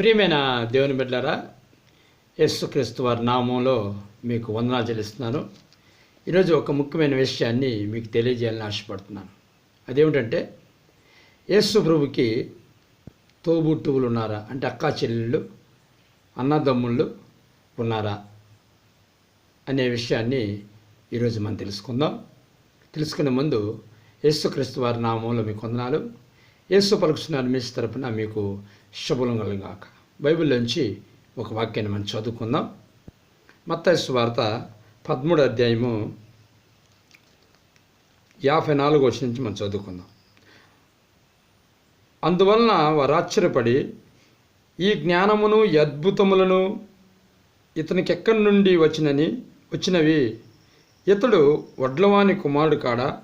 ప్రియమైన దేవుని బిడ్డారా యేసుక్రీస్తు వారి నామంలో మీకు వందనాలు చెల్లిస్తున్నాను. ఈరోజు ఒక ముఖ్యమైన విషయాన్ని మీకు తెలియజేయాలని ఆశపడుతున్నాను. అదేమిటంటే యేసు ప్రభుకి తోబుట్టువులు ఉన్నారా? అంటే అక్కా చెల్లెళ్ళు అన్నదమ్ముళ్ళు ఉన్నారా? అనే విషయాన్ని ఈరోజు మనం తెలుసుకుందాం. తెలుసుకునే ముందు యేసుక్రీస్తు వారి నామంలో మీకు వందనాలు. యేసు పలుకుతున్నారు మీ తరపున మీకు శుభలం కలుగాక. బైబిల్లోంచి ఒక వాక్యాన్ని మనం చదువుకుందాం. మత్తాయసు వార్త పదమూడు అధ్యాయము యాభై నాలుగు వచ్చిన నుంచి మనం చదువుకుందాం. అందువలన వారు ఆశ్చర్యపడి ఈ జ్ఞానమును అద్భుతములను ఇతనికి ఎక్కడి నుండి వచ్చినని వచ్చినవి? ఇతడు వడ్లవాని కుమారుడు కాడా?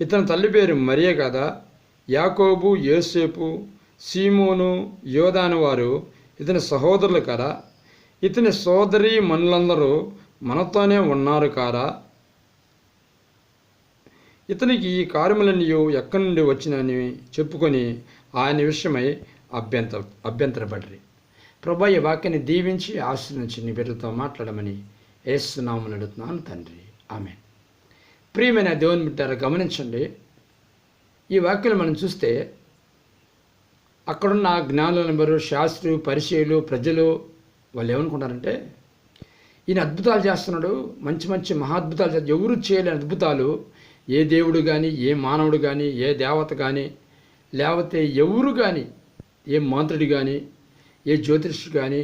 ఇతని తల్లి పేరు మరియే కదా? యాకోబు యోసేపు సీమోను యోధాను వారు ఇతని సహోదరులు కారా? ఇతని సోదరి మనులందరూ మనతోనే ఉన్నారు కారా? ఇతనికి ఈ కార్యములన్నీ ఎక్కడి నుండి వచ్చినని చెప్పుకొని ఆయన విషయమై అభ్యంతర అభ్యంతరపడ్రి. ప్రభా ఈ వాక్యాన్ని దీవించి ఆశ్రయించి నీ బిడ్డలతో మాట్లాడమని ఏస్తున్నామని అడుగుతున్నాను తండ్రి. ఆమె ప్రియమైన దేవుని బిడ్డారా గమనించండి. ఈ వాక్యం మనం చూస్తే అక్కడున్న జ్ఞానుల నెంబరు శాస్త్రులు పరిచయులు ప్రజలు వాళ్ళు ఏమనుకుంటారంటే ఈయన అద్భుతాలు చేస్తున్నాడు మంచి మంచి మహాద్భుతాలు చేస్తాడు ఎవరు చేయలేని అద్భుతాలు ఏ దేవుడు కానీ ఏ మానవుడు కానీ ఏ దేవత కానీ లేకపోతే ఎవరు కానీ ఏ మంత్రుడు కానీ ఏ జ్యోతిష్యుడు కానీ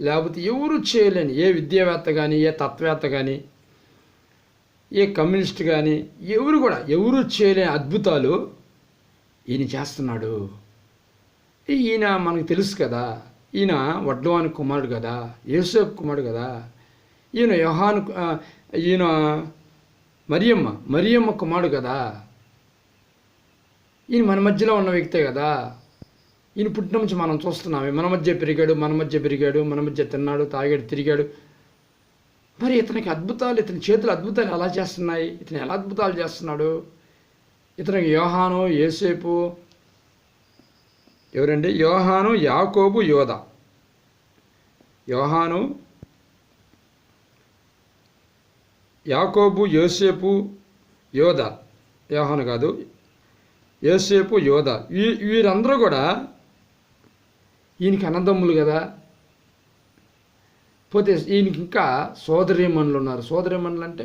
లేకపోతే ఎవరు చేయలేని ఏ విద్యావేత్త కానీ ఏ తత్వవేత్త కానీ ఏ కమ్యూనిస్ట్ కానీ ఎవరు కూడా ఎవరు చేయలేని అద్భుతాలు ఈయన చేస్తున్నాడు. ఈయన మనకు తెలుసు కదా. ఈయన వడ్లవాని కుమారుడు కదా. యేసేపు కుమారుడు కదా. ఈయన యోహాను ఈయన మరియమ్మ మరియమ్మ కుమారుడు కదా. ఈయన మన మధ్యలో ఉన్న వ్యక్తే కదా. ఈయన పుట్టిన నుంచి మనం చూస్తున్నాము మన మధ్య పెరిగాడు మన మధ్య పెరిగాడు మన మధ్య తిన్నాడు తాగాడు తిరిగాడు. మరి ఇతనికి అద్భుతాలు ఇతని చేతులు అద్భుతాలు ఎలా చేస్తున్నాయి? ఇతను ఎలా అద్భుతాలు చేస్తున్నాడు? ఇతనికి యోహాను ఏసేపు ఎవరండి? యోహాను యాకోబు యోధ యోహాను యాకోబు యోసేపు యోధ యోహాను కాదు యోసేపు యోధ వీ వీరందరూ కూడా ఈయనకి అన్నదమ్ములు కదా. పోతే ఈయనకి ఇంకా సోదరిమణులు ఉన్నారు. సోదరిమణులు అంటే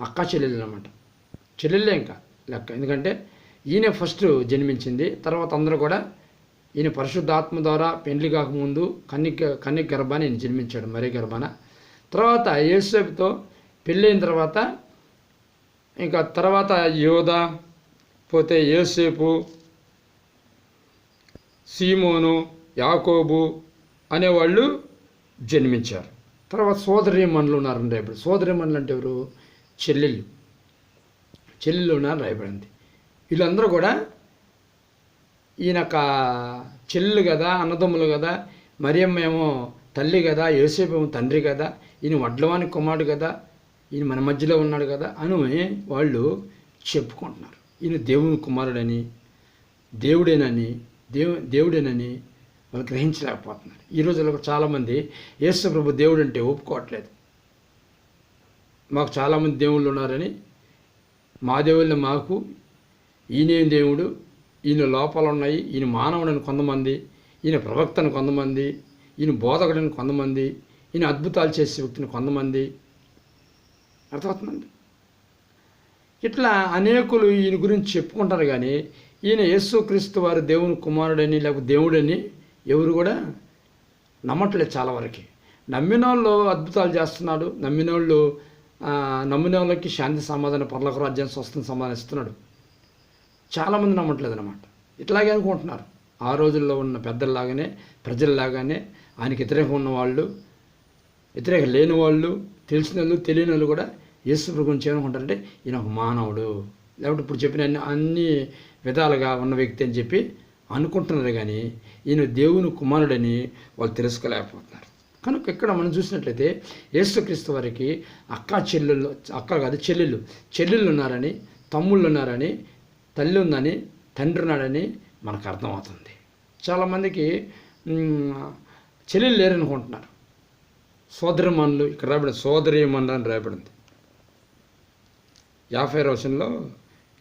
అక్క చెల్లెలు అనమాట చెల్లెళ్ళే ఇంకా లెక్క. ఎందుకంటే ఈయన ఫస్ట్ జన్మించింది. తర్వాత అందరూ కూడా ఈయన పరిశుద్ధాత్మ ద్వారా పెండ్లి కాకముందు కన్నిక కన్నిక గర్భాన్ని ఈయన జన్మించాడు మరీ గర్భాన. తర్వాత యేసేపుతో పెళ్ళైన తర్వాత ఇంకా తర్వాత యోధ పోతే యేసేపు సీమోను యాకోబు అనేవాళ్ళు జన్మించారు. తర్వాత సోదరీమణులు ఉన్నారండి రాయబడి సోదరీమణులు అంటే ఎవరు? చెల్లెళ్ళు. చెల్లెళ్ళు ఉన్నారు రాయబడింది. వీళ్ళందరూ కూడా ఈయనక చెల్లెలు కదా అన్నదమ్ములు కదా మరియమ్మ ఏమో తల్లి కదా యోసేపు ఏమో తండ్రి కదా ఈయన వడ్లవాని కుమారుడు కదా ఈయన మన మధ్యలో ఉన్నాడు కదా అని వాళ్ళు చెప్పుకుంటున్నారు. ఈయన దేవుని కుమారుడని దేవుడేనని దేవు దేవుడేనని వాళ్ళు గ్రహించలేకపోతున్నారు. ఈ రోజుల్లో కూడా చాలామంది యేసు ప్రభు దేవుడు అంటే ఒప్పుకోవట్లేదు. మాకు చాలామంది దేవుళ్ళు ఉన్నారని మా దేవుళ్ళు మాకు ఈయనే దేవుడు ఈయన లోపాలు ఉన్నాయి ఈయన మానవుడని కొంతమంది ఈయన ప్రవక్తను కొంతమంది ఈయన బోధకుడని కొంతమంది ఈయన అద్భుతాలు చేసే వ్యక్తిని కొంతమంది. అర్థమవుతుందండి? ఇట్లా అనేకులు ఈయన గురించి చెప్పుకుంటారు కానీ ఈయన యేసుక్రీస్తు వారి దేవుని కుమారుడని లేకపోతే దేవుడని ఎవరు కూడా నమ్మట్లేదు చాలా వరకు. నమ్మిన వాళ్ళు అద్భుతాలు చేస్తున్నాడు నమ్మిన వాళ్ళు నమ్మిన వాళ్ళకి శాంతి సమాధాన పర్లకు రాజ్యాన్ని స్వస్థం సమాధానం ఇస్తున్నాడు. చాలామంది నమ్మట్లేదు అనమాట ఇట్లాగే అనుకుంటున్నారు. ఆ రోజుల్లో ఉన్న పెద్దల్లాగానే ప్రజల్లాగానే ఆయనకి వ్యతిరేకం ఉన్న వాళ్ళు వ్యతిరేకం లేని వాళ్ళు తెలిసిన వాళ్ళు తెలియని వాళ్ళు కూడా యేసు గురించి ఏమనుకుంటారంటే ఈయన ఒక మానవుడు. లేకపోతే ఇప్పుడు చెప్పిన అన్ని అన్ని విధాలుగా ఉన్న వ్యక్తి అని చెప్పి అనుకుంటున్నారు కానీ ఈయన దేవుని కుమారుడని వాళ్ళు తెలుసుకోలేకపోతున్నారు. కనుక ఇక్కడ మనం చూసినట్లయితే యేసుక్రీస్తు వారికి అక్క చెల్లెళ్ళు అక్క కాదు చెల్లెళ్ళు. చెల్లెళ్ళు ఉన్నారని తమ్ముళ్ళు ఉన్నారని తల్లి ఉందని తండ్రి ఉన్నాడని మనకు అర్థమవుతుంది. చాలామందికి చెల్లెలు లేరనుకుంటున్నారు. సోదరిమణులు ఇక్కడ రాయబడింది సోదరిమణులు అని రాయబడింది. యాభై రోజుల్లో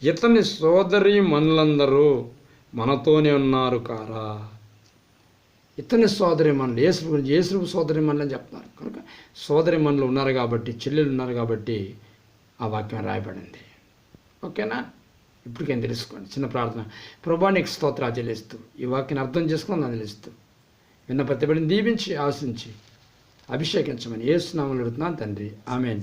ఇతని సోదరి మనులందరూ మనతోనే ఉన్నారు కారా. ఇతని సోదరి మనులు ఏసు గురించి యేసు సోదరి మనులు అని చెప్తున్నారు. కనుక సోదరి మనులు ఉన్నారు కాబట్టి చెల్లెలు ఉన్నారు కాబట్టి ఆ వాక్యం రాయబడింది. ఓకేనా? ఇప్పటికేం తెలుసుకోండి. చిన్న ప్రార్థన. ప్రభా నీకు స్తోత్రాలు చెల్లిస్తూ ఈ వాక్యాన్ని అర్థం చేసుకుని అందిస్తూ విన్న ప్రతిబడిని దీవించి ఆశించి అభిషేకించమని ఏ ఏసునామలు అడుగుతున్నాను తండ్రి. ఆమె